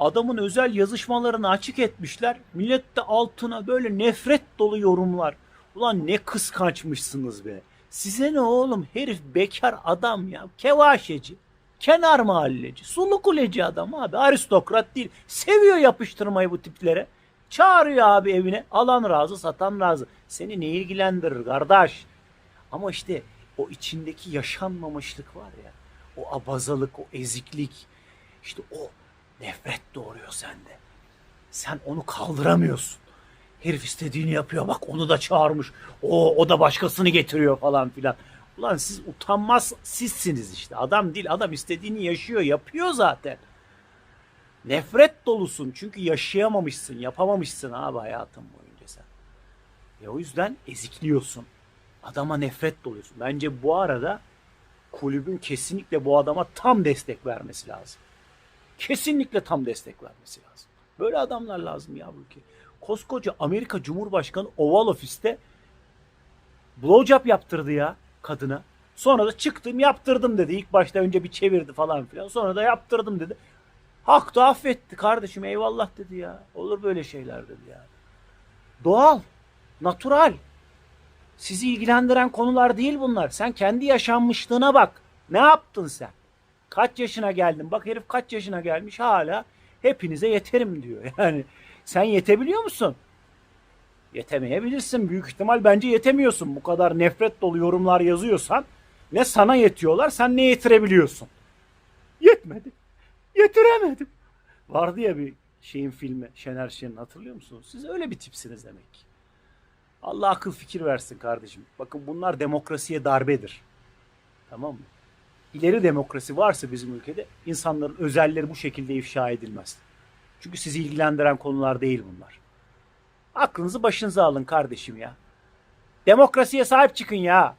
Adamın özel yazışmalarını açık etmişler. Millet de altına böyle nefret dolu yorumlar. Ulan ne kıskançmışsınız be. Size ne oğlum herif bekar adam ya. Kevaşeci. Kenar mahalleci. Sulu kuleci adam abi. Aristokrat değil. Seviyor yapıştırmayı bu tiplere. Çağırıyor abi evine. Alan razı satan razı. Seni ne ilgilendirir kardeş? Ama işte o içindeki yaşanmamışlık var ya. O abazalık, o eziklik. işte o nefret doğuruyor sende. Sen onu kaldıramıyorsun. Herif istediğini yapıyor. Bak onu da çağırmış. O, o da başkasını getiriyor falan filan. Ulan siz utanmaz sizsiniz işte. Adam değil adam istediğini yaşıyor. Yapıyor zaten. Nefret dolusun. Çünkü yaşayamamışsın. Yapamamışsın abi hayatın boyunca sen. E o yüzden ezikliyorsun. Adama nefret doluyorsun. Bence bu arada kulübün kesinlikle bu adama tam destek vermesi lazım. Kesinlikle tam destek vermesi lazım. Böyle adamlar lazım ya bu ülke. Koskoca Amerika Cumhurbaşkanı Oval Ofis'te blowjob yaptırdı ya kadına. Sonra da çıktım yaptırdım dedi. İlk başta önce bir çevirdi falan filan. Sonra da yaptırdım dedi. Hak da affetti kardeşim eyvallah dedi ya. Olur böyle şeyler dedi ya. Doğal, natural. Sizi ilgilendiren konular değil bunlar. Sen kendi yaşanmışlığına bak. Ne yaptın sen? Kaç yaşına geldin? Bak herif kaç yaşına gelmiş hala hepinize yeterim diyor. Yani sen yetebiliyor musun? Yetemeyebilirsin. Büyük ihtimal bence yetemiyorsun. Bu kadar nefret dolu yorumlar yazıyorsan ne sana yetiyorlar sen ne yetirebiliyorsun? Yetmedi. Yetiremedim. Vardı ya bir şeyin filmi Şener Şen'in hatırlıyor musunuz? Siz öyle bir tipsiniz demek ki. Allah akıl fikir versin kardeşim. Bakın bunlar demokrasiye darbedir. Tamam mı? İleri demokrasi varsa bizim ülkede insanların özelleri bu şekilde ifşa edilmez. Çünkü sizi ilgilendiren konular değil bunlar. Aklınızı başınıza alın kardeşim ya. Demokrasiye sahip çıkın ya.